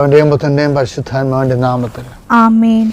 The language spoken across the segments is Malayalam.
അവന്റെയും പുത്രന്റെയും പരിശുദ്ധാത്മാവിന്റെ നാമത്തിൽ. ആമേൻ.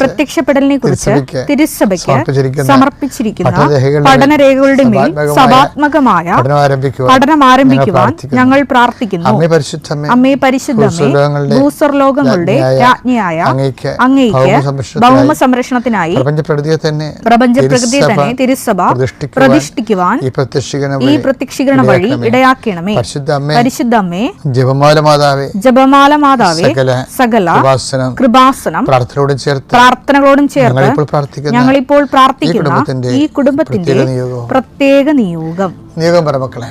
പ്രത്യക്ഷപ്പെടലിനെ കുറിച്ച് തിരുസഭയ്ക്ക് സമർപ്പിച്ചിരിക്കുന്ന പഠനരേഖകളുടെ മേൽ സഭാത്മകമായ പഠനം ആരംഭിക്കുവാൻ. ഞങ്ങൾ പ്രാർത്ഥിക്കുന്നു അമ്മേ പരിശുദ്ധമേ ഭൂസ്വർലോകങ്ങളുടെ രാജ്ഞിയായ അങ്ങേക്ക് ഭൗമ സംരക്ഷണത്തിനായി പ്രപഞ്ചപ്രകൃതിയെ തന്നെ പ്രപഞ്ചപ്രകൃതിയെ തന്നെ തിരുസഭ പ്രതിഷ്ഠിക്കുവാൻ ഈ പ്രത്യക്ഷീകരണ വഴി ഇടയാക്കണമേ. പരിശുദ്ധ അമ്മേ ജപമാല മാതാവേ ജപമാല മാതാവേ സകല സകല കൃപാസനം കൃപാസനം പ്രാർത്ഥനയോടും ചേർത്ത് പ്രാർത്ഥനകളോടും ചേർത്ത് ഞങ്ങളിപ്പോൾ പ്രാർത്ഥിക്കുന്ന ഈ കുടുംബത്തിന്റെ പ്രത്യേക പ്രത്യേക നിയോഗം. നിയോഗം പറ മക്കളെ.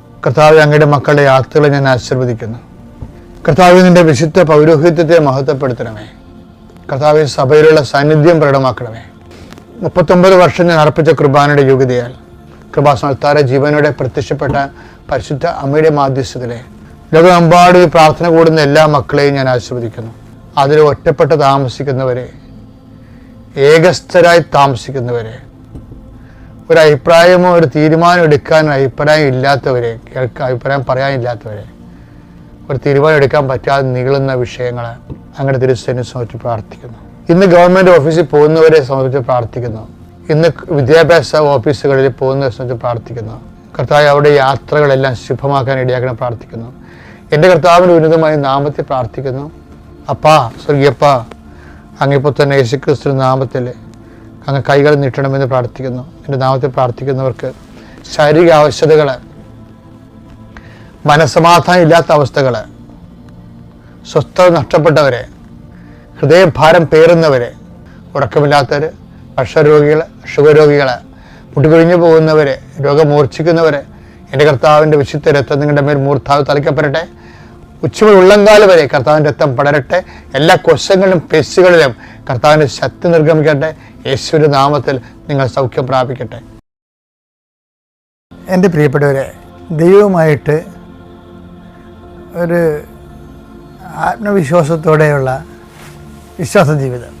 കർത്താവ് അങ്ങയുടെ മക്കളുടെ യാത്രകളെ ഞാൻ ആശീർവദിക്കുന്നു. കർത്താവ് നിന്റെ വിശുദ്ധ പൗരോഹിത്യത്തെ മഹത്വപ്പെടുത്തണമേ. കർത്താവ് സഭയിലുള്ള സാന്നിധ്യം പ്രകടമാക്കണമേ. മുപ്പത്തൊമ്പത് വർഷം ഞാൻ അർപ്പിച്ച കുർബാനയുടെ യോഗ്യതയാൽ കൃപാസനത്താര ജീവനോടെ പ്രത്യക്ഷപ്പെട്ട പരിശുദ്ധ അമ്മയുടെ മാധ്യസ്ഥത്തിലെ ലോകമെമ്പാടും പ്രാർത്ഥന കൂടുന്ന എല്ലാ മക്കളെയും ഞാൻ ആശീർവദിക്കുന്നു. അതിൽ ഒറ്റപ്പെട്ട് താമസിക്കുന്നവരെ ഏകസ്ഥരായി താമസിക്കുന്നവരെ ഒരു അഭിപ്രായമോ ഒരു തീരുമാനം എടുക്കാൻ അഭിപ്രായം ഇല്ലാത്തവരെ കേൾക്കാൻ അഭിപ്രായം പറയാനില്ലാത്തവരെ ഒരു തീരുമാനം എടുക്കാൻ പറ്റാതെ നീളുന്ന വിഷയങ്ങൾ അങ്ങനെ തിരുസേനെ സമർപ്പിച്ച് പ്രാർത്ഥിക്കുന്നു. ഇന്ന് ഗവൺമെന്റ് ഓഫീസിൽ പോകുന്നവരെ സമർപ്പിച്ച് പ്രാർത്ഥിക്കുന്നു. ഇന്ന് വിദ്യാഭ്യാസ ഓഫീസുകളിൽ പോകുന്നവരെ സംബന്ധിച്ച് പ്രാർത്ഥിക്കുന്നു. കർത്താവ് അവിടെ യാത്രകളെല്ലാം ശുഭമാക്കാൻ ഇടയാക്കണം പ്രാർത്ഥിക്കുന്നു. എന്റെ കർത്താവിന്റെ ഉന്നതമായ നാമത്തിൽ പ്രാർത്ഥിക്കുന്നു. അപ്പാ സ്വർഗീയപ്പ അങ്ങിപ്പോൾ തന്നെ യേശുക്രിസ്തു നാമത്തിൽ അങ്ങ് കൈകൾ നീട്ടണമെന്ന് പ്രാർത്ഥിക്കുന്നു. എന്റെ നാമത്തിൽ പ്രാർത്ഥിക്കുന്നവർക്ക് ശാരീരിക ആവശ്യതകൾ മനസ്സമാധാനം ഇല്ലാത്ത അവസ്ഥകൾ സ്വസ്ഥത നഷ്ടപ്പെട്ടവരെ ഹൃദയഭാരം പേറുന്നവരെ ഉറക്കമില്ലാത്തവർ ഭക്ഷരോഗികൾ ഷുഗർ രോഗികൾ മുട്ടുപിഴിഞ്ഞു പോകുന്നവരെ രോഗം മൂർച്ഛിക്കുന്നവരെ എന്റെ കർത്താവിന്റെ വിശുദ്ധ രക്തം നിങ്ങളുടെ മേൽ മൂർത്താവ് തളിക്കപ്പെടട്ടെ. ഉച്ചമുതൽ ഉള്ളങ്കാൽ വരെ കർത്താവിന്റെ രക്തം പടരട്ടെ. എല്ലാ കൊശങ്ങളിലും പെസ്സുകളിലും കർത്താവിന്റെ ശക്തി നിർഗമിക്കട്ടെ. യേശുവിന്റെ നാമത്തിൽ നിങ്ങൾ സൗഖ്യം പ്രാപിക്കട്ടെ. എന്റെ പ്രിയപ്പെട്ടവരെ ദൈവവുമായിട്ട് ഒരു ആത്മവിശ്വാസത്തോടെയുള്ള വിശ്വാസ ജീവിതം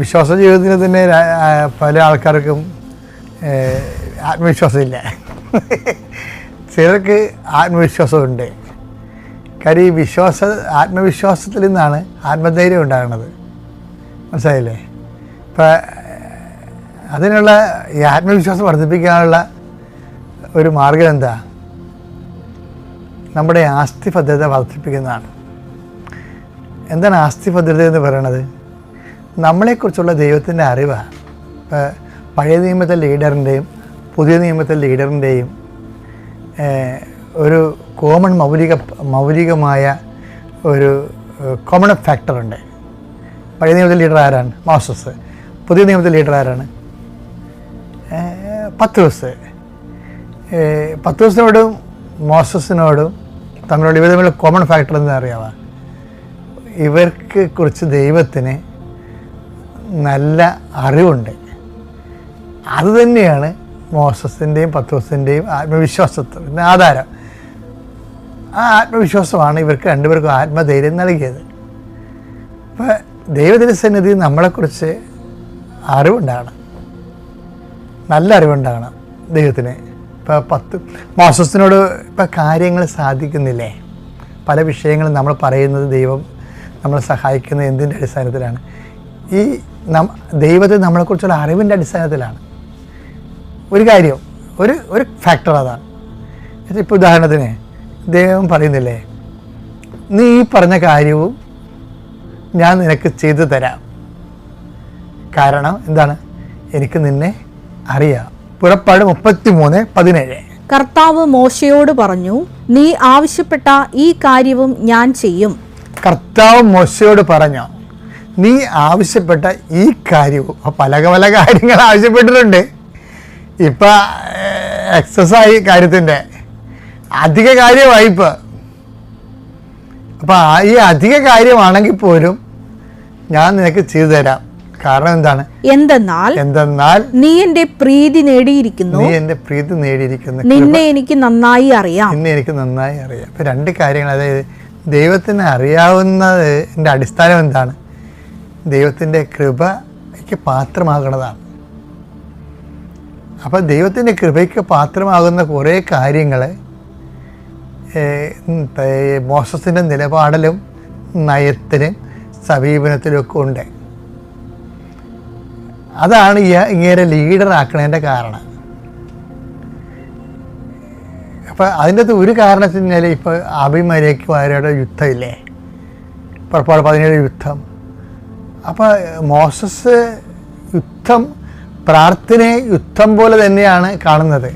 വിശ്വാസ ജീവിതത്തിന് തന്നെ പല ആൾക്കാർക്കും ആത്മവിശ്വാസമില്ല. ചിലർക്ക് ആത്മവിശ്വാസമുണ്ട്. കാര്യം ഈ വിശ്വാസ ആത്മവിശ്വാസത്തിൽ നിന്നാണ് ആത്മധൈര്യം ഉണ്ടാകുന്നത്. മനസ്സിലായില്ലേ? ഇപ്പം അതിനുള്ള ഈ ആത്മവിശ്വാസം വർദ്ധിപ്പിക്കാനുള്ള ഒരു മാർഗം എന്താ? നമ്മുടെ ആസ്തി ഭദ്രത വർദ്ധിപ്പിക്കുന്നതാണ്. എന്താണ് ആസ്തി ഭദ്രത എന്ന് പറയണത്? നമ്മളെക്കുറിച്ചുള്ള ദൈവത്തിന്റെ അറിവാണ്. ഇപ്പോൾ പഴയ നിയമത്തെ ലീഡറിന്റെയും പുതിയ നിയമത്തെ ലീഡറിന്റെയും ഒരു കോമൺ മൗലിക മൗലികമായ ഒരു കോമൺ ഫാക്ടറുണ്ട് പഴയ നിയമത്തിലെ ലീഡർ ആരാണ്? മോസസ് പുതിയ നിയമത്തിലെ ലീഡർ ആരാണ്? പത്ത് ദിവസ് പത്ത് ദിവസത്തിനോടും മോസസിനോടും തമ്മിലുള്ള ഇവർ തമ്മിലുള്ള കോമൺ ഫാക്ടർ എന്ന് അറിയാവാ? ഇവർക്ക് കുറിച്ച് ദൈവത്തിന് നല്ല അറിവുണ്ട്. അത് തന്നെയാണ് മോസസിന്റെയും പത്തോസിന്റെയും ആത്മവിശ്വാസത്തിന് ആധാരം. ആ ആത്മവിശ്വാസമാണ് ഇവർക്ക് രണ്ടുപേർക്കും ആത്മധൈര്യം നൽകിയത്. ഇപ്പോൾ ദൈവത്തിന്റെ സന്നിധി നമ്മളെക്കുറിച്ച് അറിവുണ്ടാണ് നല്ല അറിവുണ്ടാകണം ദൈവത്തിന്. ഇപ്പോൾ പത്ത് മോസസിനോട് ഇപ്പോൾ കാര്യങ്ങൾ സാധിക്കുന്നില്ലേ? പല വിഷയങ്ങളും നമ്മൾ പറയുന്നത് ദൈവം നമ്മളെ സഹായിക്കുന്നത് എന്തിന്റെ അടിസ്ഥാനത്തിലാണ്? ഈ നം ദൈവത്തെ നമ്മളെക്കുറിച്ചുള്ള അറിവിന്റെ അടിസ്ഥാനത്തിലാണ്. ഒരു കാര്യം ഒരു ഒരു ഫാക്ടർ അതാണ് ഇപ്പോൾ ഉദാഹരണത്തിന് ദൈവം പറയുന്നില്ലേ നീ ഈ പറഞ്ഞ കാര്യവും ഞാൻ നിനക്ക് ചെയ്തു തരാം. കാരണം എന്താണ്? എനിക്ക് നിന്നെ അറിയാം. പുറപ്പാട് മുപ്പത്തി മൂന്ന് പതിനേഴ്. കർത്താവ് മോശയോട് പറഞ്ഞു നീ ആവശ്യപ്പെട്ട ഈ കാര്യവും ഞാൻ ചെയ്യും. കർത്താവ് മോശയോട് പറഞ്ഞു നീ ആവശ്യപ്പെട്ട ഈ കാര്യവും പല പല കാര്യങ്ങൾ ആവശ്യപ്പെട്ടിട്ടുണ്ട്. ഇപ്പം എക്സസായി കാര്യത്തിന്റെ അധിക കാര്യമായി ഇപ്പോൾ അപ്പം ഈ അധിക കാര്യമാണെങ്കിൽ പോലും ഞാൻ നിനക്ക് ചെയ്തു തരാം. കാരണം എന്താണ്? എന്തെന്നാൽ എന്തെന്നാൽ നീ എന്റെ പ്രീതി നേടിയിരിക്കുന്നു. നീ എന്റെ പ്രീതി നേടിയിരിക്കുന്നു. നിന്നെ എനിക്ക് നന്നായി അറിയാം. നിന്നെ എനിക്ക് നന്നായി അറിയാം. ഇപ്പൊ രണ്ട് കാര്യങ്ങൾ അതായത് ദൈവത്തിന് അറിയാവുന്നതിന്റെ അടിസ്ഥാനം എന്താണ്? ദൈവത്തിന്റെ കൃപയ്ക്ക് പാത്രമാകണതാണ്. അപ്പോൾ ദൈവത്തിന്റെ കൃപയ്ക്ക് പാത്രമാകുന്ന കുറേ കാര്യങ്ങൾ മോശത്തിന്റെ നിലപാടിലും നയത്തിലും സമീപനത്തിലുമൊക്കെ ഉണ്ട്. അതാണ് ഇങ്ങനെ ലീഡറാക്കണതിന്റെ കാരണം. അപ്പോൾ അതിന്റെ അകത്ത് ഒരു കാരണത്തിന് കഴിഞ്ഞാൽ ഇപ്പോൾ അഭിമരയ്ക്കും അവരുടെ യുദ്ധമില്ലേ? പുറപ്പാട് പതിനേഴ് യുദ്ധം. അപ്പോൾ മോസസ് യുദ്ധം പ്രാർത്ഥനയെ യുദ്ധം പോലെ തന്നെയാണ് കാണുന്നത്.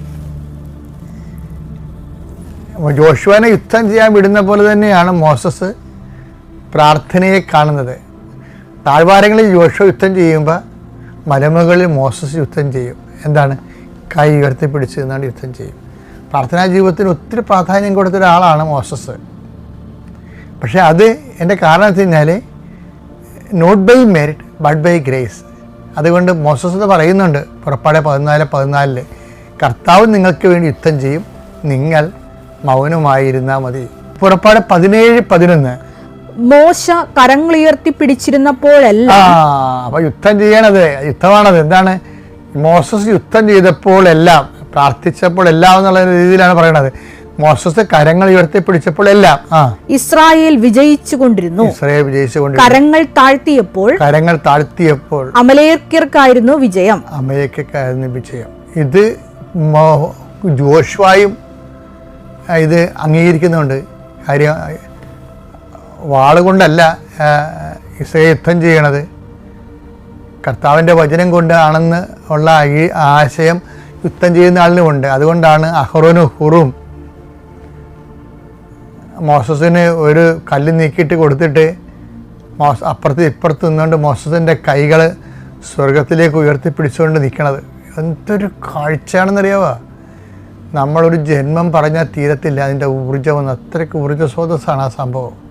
ജോഷുവനെ യുദ്ധം ചെയ്യാൻ വിടുന്ന പോലെ തന്നെയാണ് മോസസ് പ്രാർത്ഥനയെ കാണുന്നത്. താഴ്വാരങ്ങളിൽ ജോഷു യുദ്ധം ചെയ്യുമ്പോൾ മലമുകളിൽ മോസസ് യുദ്ധം ചെയ്യും. എന്താണ്? കൈ ഉയർത്തിപ്പിടിച്ച് നിന്നാണ് യുദ്ധം ചെയ്യും. പ്രാർത്ഥനാ ജീവിതത്തിന് ഒത്തിരി പ്രാധാന്യം കൊടുത്ത ഒരാളാണ് മോസസ്. പക്ഷേ അത് എന്റെ കാരണം വെച്ച് കഴിഞ്ഞാൽ not by merit but by grace അതുകൊണ്ട് മോസസ് എന്ന് പറയുന്നുണ്ട് പുറപ്പാടെ പതിനാല് പതിനാലിൽ കർത്താവ് നിങ്ങൾക്ക് വേണ്ടി യുദ്ധം ചെയ്യും. നിങ്ങൾ മൗനമായിരുന്നാൽ മതി. പുറപ്പാട് പതിനേഴ് പതിനൊന്ന്. മോശ കരങ്ങളുയർത്തി പിടിച്ചിരുന്നപ്പോഴെല്ലാം. അപ്പൊ യുദ്ധം ചെയ്യണത് യുദ്ധമാണത്. എന്താണ്? മോസസ് യുദ്ധം ചെയ്തപ്പോഴെല്ലാം പ്രാർത്ഥിച്ചപ്പോഴെല്ലാം എന്നുള്ള രീതിയിലാണ് പറയണത്. മോസസ് കരങ്ങൾ ഉയർത്തി പിടിച്ചപ്പോൾ എല്ലാം ഇസ്രായേൽ വിജയിച്ചു കൊണ്ടിരുന്നു ഇസ്രായേൽ വിജയിച്ചുകൊണ്ട് കരങ്ങൾ താഴ്ത്തിയപ്പോൾ കരങ്ങൾ താഴ്ത്തിയപ്പോൾ അമലേക്കർക്കായിരുന്നു വിജയം. അമലേക്കർക്കായിരുന്നു വിജയം. ഇത് ജോഷുവായും ഇത് അംഗീകരിക്കുന്നുണ്ട്. കാര്യം വാളുകൊണ്ടല്ല ഇസ്രയേൽ യുദ്ധം ചെയ്യണത്. കർത്താവിന്റെ വചനം കൊണ്ടാണെന്ന് ഉള്ള ഈ ആശയം യുദ്ധം ചെയ്യുന്ന ആളിനുമുണ്ട്. അതുകൊണ്ടാണ് അഹ്റോനും ഹുറും മോസസിന് ഒരു കല്ല് നീക്കിയിട്ട് കൊടുത്തിട്ട് മോസ അപ്പുറത്ത് ഇപ്പുറത്ത് നിന്നുകൊണ്ട് മോസസിന്റെ കൈകൾ സ്വർഗത്തിലേക്ക് ഉയർത്തിപ്പിടിച്ചുകൊണ്ട് നിൽക്കണത്. എന്തൊരു കാഴ്ചയാണെന്നറിയാവോ? നമ്മളൊരു ജന്മം പറഞ്ഞാൽ തീരത്തില്ല. അതിന്റെ ഊർജം അത്രയ്ക്ക് ഊർജ സ്രോതസ്സാണ് ആ സംഭവം.